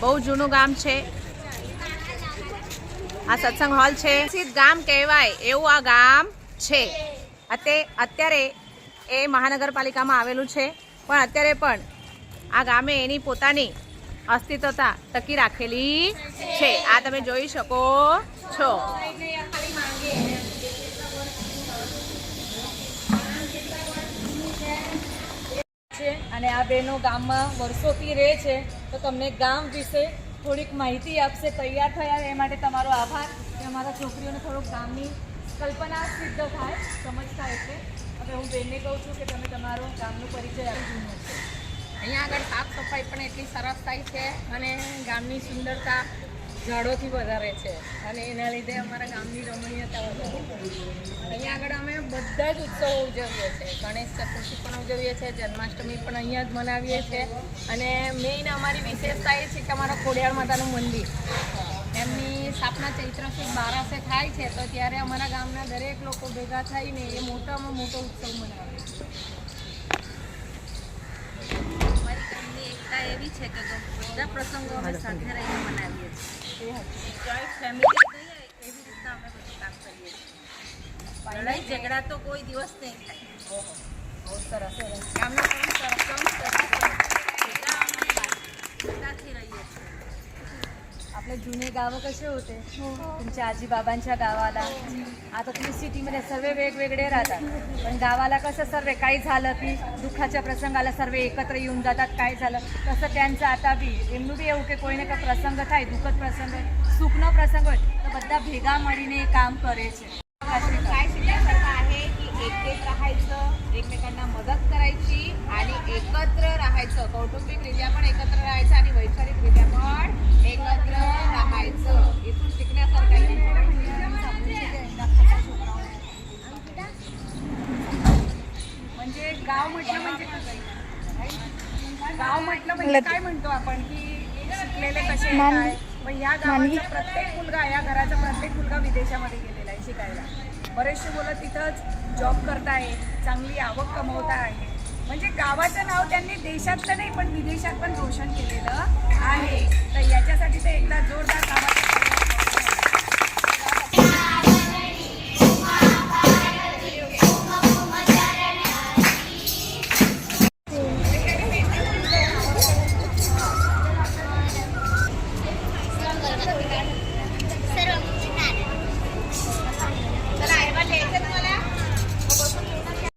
બહુ જૂનું ગામ છે. આ સત્સંગ હોલ છે. સિદ્ધ ગામ કહેવાય એવું આ ગામ છે. અતે અત્યારે એ મહાનગરપાલિકામાં આવેલું છે. પણ અત્યારે પણ આ ગામે એની પોતાની અસ્તિત્વતા ટકી રાખેલી છે. આ તમે જોઈ શકો છો છે અને આ બહેનો ગામમાં વર્ષોથી રહે છે, તો તમને ગામ વિશે થોડીક માહિતી આપશે, તૈયાર થયા એ માટે તમારો આભાર. કે અમારા છોકરીઓને થોડુંક ગામની કલ્પના સિદ્ધ થાય, સમજતા એટલે હવે હું બેનને કહું છું કે તમે તમારો ગામનો પરિચય આપી દીધો અહીંયા આગળ સાફ સફાઈ પણ એટલી સરસ થાય છે અને ગામની સુંદરતા ઝાડોથી વધારે છે. અને એના લીધે અમારા ગામની રમણીયતા વધારે અહીંયા આગળ અમે બધા જ ઉત્સવો ઉજવીએ છીએ. ગણેશ ચતુર્થી પણ ઉજવીએ છીએ, જન્માષ્ટમી પણ અહીંયા જ મનાવીએ છીએ. અને મેઇન અમારી વિશેષતા એ છે કે અમારા ખોડિયાર માતાનું મંદિર. એમની સ્થાપના ચૈત્ર સુદ બારાસે થાય છે, તો ત્યારે અમારા ગામના દરેક લોકો ભેગા થઈને એ મોટામાં મોટો ઉત્સવ મનાવે છે. અમારી ગામની એકતા એવી છે કે બધા પ્રસંગો અમે સાથે છીએ જોઈન્ટ ફેમિલી કહીએ એવી રીતના અમે બધું કામ કરીએ છીએ. લડાઈ ઝઘડા તો કોઈ દિવસ નહીં થાય. બહુ સરસ સરસ. ગામના ત્રણ जुने गावं कसे होते तुमच्या आजी बाबांच्या गावाला आता तुम्ही सिटीमध्ये सर्व वेगवेगळे राहतात पण गावाला कसं सर्व काही झालं की दुःखाच्या प्रसंगाला सर्व एकत्र येऊन जातात काय झालं तसं त्यांचं आता બી એમનું બી એવું કે કોઈને કંઈ પ્રસંગ થાય દુઃખદ પ્રસંગ હોય સુખનો પ્રસંગ હોય તો બધા ભેગા મળીને એ કામ કરે છે काय शिकण्यासारखं आहे की एकटेच राहायचं एकमेकांना मदत करायची आणि एकत्र राहायचं कौटुंबिकरित्या पण एकत्र राहायचं आणि वैचारिकरित्या गाव म्हटलं म्हणजे गाव म्हटलं म्हणजे काय म्हणतो आपण की शिकलेले कसे काय? पण ह्या गावाचा प्रत्येक मुलगा या घराचा प्रत्येक मुलगा विदेशामध्ये गेलेला आहे शिकायला. बरेचसे मुलं तिथंच जॉब करताय चांगली आवक कमवता आहे म्हणजे गावाचं नाव त्यांनी देशातलं नाही पण विदेशात पण रोशन केलेलं आहे. तर याच्यासाठी ते एकदा जोरदार कामाचं